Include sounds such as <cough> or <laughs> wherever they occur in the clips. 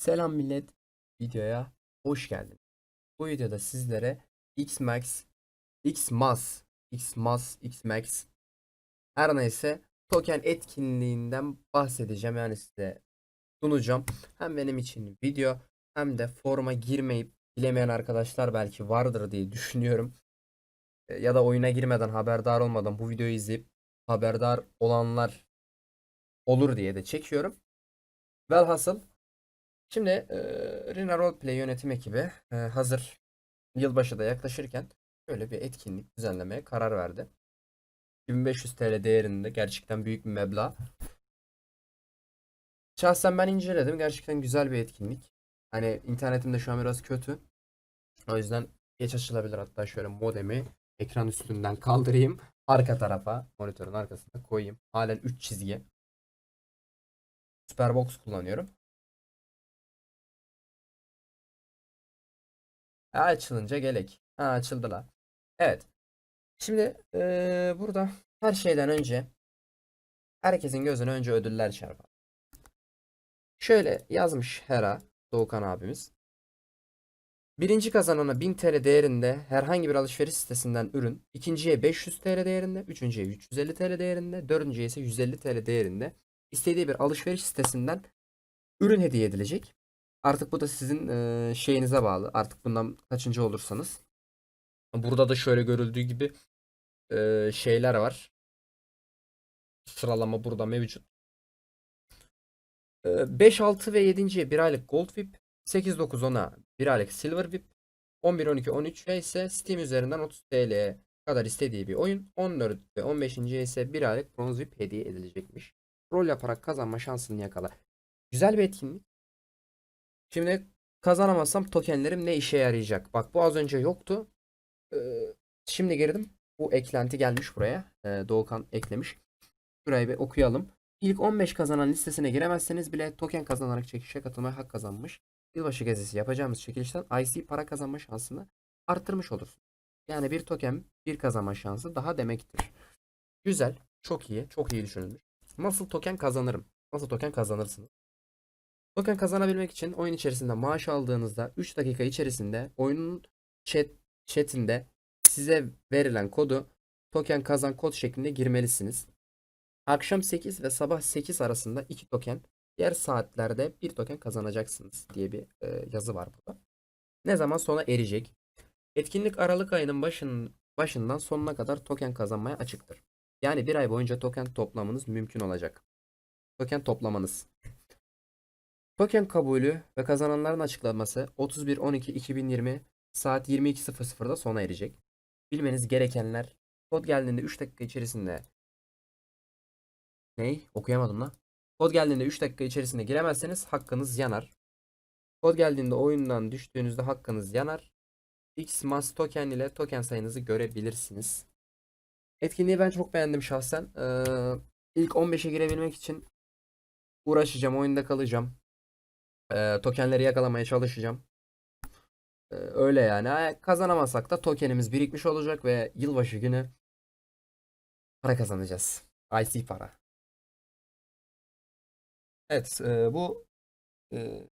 Selam millet. Videoya hoş geldin. Bu videoda sizlere Xmax, Xmas, Xmas, Xmax her neyse token etkinliğinden bahsedeceğim. Yani size sunacağım. Hem benim için video hem de foruma girmeyip bilemeyen arkadaşlar belki vardır diye düşünüyorum. E, Ya da oyuna girmeden haberdar olmadan bu videoyu izleyip haberdar olanlar olur diye de çekiyorum. Velhasıl Şimdi e, Rina Roleplay yönetim ekibi e, hazır yılbaşı da yaklaşırken şöyle bir etkinlik düzenlemeye karar verdi. 2500 TL değerinde gerçekten büyük bir meblağ. Şahsen ben inceledim. Gerçekten güzel bir etkinlik. Hani internetimde şu an biraz kötü. O yüzden geç açılabilir. Hatta şöyle modemi ekran üstünden kaldırayım. Arka tarafa monitörün arkasına koyayım. Halen 3 çizgi. Superbox kullanıyorum. Ha, açılınca gelek. Ha açıldı. Evet. Şimdi eee, burada her şeyden önce herkesin gözüne önce ödüller çarpar. Şöyle yazmış Hera Doğukan abimiz. Birinci kazanana 1000 TL değerinde herhangi bir alışveriş sitesinden ürün, ikinciye 500 TL değerinde, üçüncüye 350 TL değerinde, dördüncüye ise 150 TL değerinde istediği bir alışveriş sitesinden ürün hediye edilecek. Artık bu da sizin şeyinize bağlı. Artık bundan kaçıncı olursanız. Burada da şöyle görüldüğü gibi şeyler var. Sıralama burada mevcut. Eee, 5, 6 ve 7. bir aylık Gold VIP. 8, 9, 10'a bir aylık Silver VIP. 11, 12, 13 ise Steam üzerinden 30 TL'ye kadar istediği bir oyun. 14 ve 15. ise bir aylık Bronze VIP hediye edilecekmiş. Rol yaparak kazanma şansını yakala. Güzel bir etkinlik. Şimdi kazanamazsam tokenlerim ne işe yarayacak? Bak bu az önce yoktu. Ee, şimdi girdim. Bu eklenti gelmiş buraya. Ee, Doğukan eklemiş. Şurayı bir okuyalım. İlk 15 kazanan listesine giremezseniz bile token kazanarak çekilişe katılmaya hak kazanmış. Yılbaşı gezisi yapacağımız çekilişten IC para kazanma şansını arttırmış olursun. Yani bir token bir kazanma şansı daha demektir. Güzel. Çok iyi. Çok iyi düşünülmüş. Nasıl token kazanırım? Nasıl token kazanırsınız? Token kazanabilmek için oyun içerisinde maaş aldığınızda 3 dakika içerisinde oyunun chat chatinde size verilen kodu token kazan kod şeklinde girmelisiniz. Akşam 8 ve sabah 8 arasında 2 token, diğer saatlerde 1 token kazanacaksınız diye bir e, yazı var burada. Ne zaman sona erecek? Etkinlik Aralık ayının başın, başından sonuna kadar token kazanmaya açıktır. Yani bir ay boyunca token toplamanız mümkün olacak. Token toplamanız. Token kabulü ve kazananların açıklaması 31.12.2020 saat 22.00'da sona erecek. Bilmeniz gerekenler kod geldiğinde 3 dakika içerisinde Ney? Okuyamadım lan. Kod geldiğinde 3 dakika içerisinde giremezseniz hakkınız yanar. Kod geldiğinde oyundan düştüğünüzde hakkınız yanar. Xmas token ile token sayınızı görebilirsiniz. Etkinliği ben çok beğendim şahsen. Ee, ilk 15'e girebilmek için uğraşacağım, oyunda kalacağım. Ee, tokenleri yakalamaya çalışacağım. Ee, öyle yani. Ha, Kazanamazsak da tokenimiz birikmiş olacak ve yılbaşı günü para kazanacağız. IC para. Evet, e, bu e,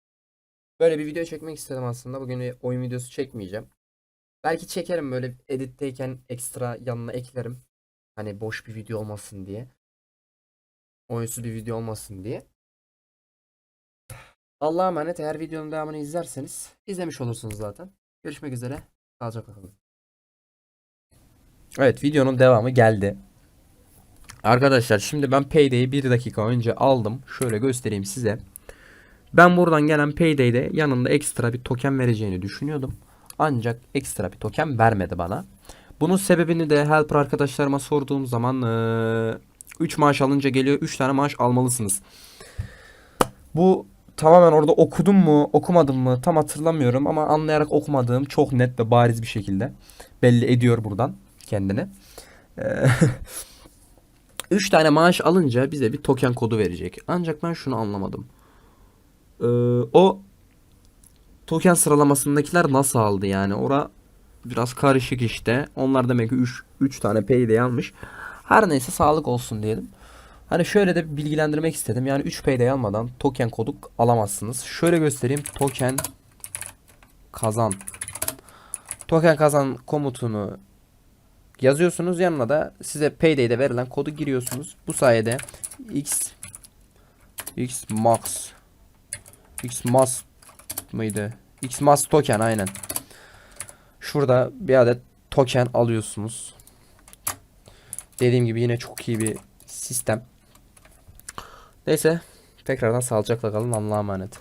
böyle bir video çekmek istedim aslında. Bugün oyun videosu çekmeyeceğim. Belki çekerim böyle editteyken ekstra yanına eklerim. Hani boş bir video olmasın diye. Oyunsuz bir video olmasın diye. Allah'a emanet. Eğer videonun devamını izlerseniz izlemiş olursunuz zaten. Görüşmek üzere. Sağlıcakla kalın. Evet videonun devamı geldi. Arkadaşlar şimdi ben Payday'i 1 dakika önce aldım. Şöyle göstereyim size. Ben buradan gelen Payday'de yanında ekstra bir token vereceğini düşünüyordum. Ancak ekstra bir token vermedi bana. Bunun sebebini de helper arkadaşlarıma sorduğum zaman 3 maaş alınca geliyor 3 tane maaş almalısınız. Bu tamamen orada okudum mu okumadım mı tam hatırlamıyorum ama anlayarak okumadığım çok net ve bariz bir şekilde belli ediyor buradan kendini. <laughs> Eee 3 tane maaş alınca bize bir token kodu verecek. Ancak ben şunu anlamadım. Ee, o token sıralamasındakiler nasıl aldı yani? Ora biraz karışık işte. Onlar demek ki 3 3 tane payday almış. Her neyse sağlık olsun diyelim. Hani şöyle de bilgilendirmek istedim. Yani 3 payday almadan token koduk alamazsınız. Şöyle göstereyim. Token kazan. Token kazan komutunu yazıyorsunuz. Yanına da size payday'de verilen kodu giriyorsunuz. Bu sayede x x max x max mıydı? x max token aynen. Şurada bir adet token alıyorsunuz. Dediğim gibi yine çok iyi bir sistem. Neyse tekrardan sağlıcakla kalın Allah'a emanet.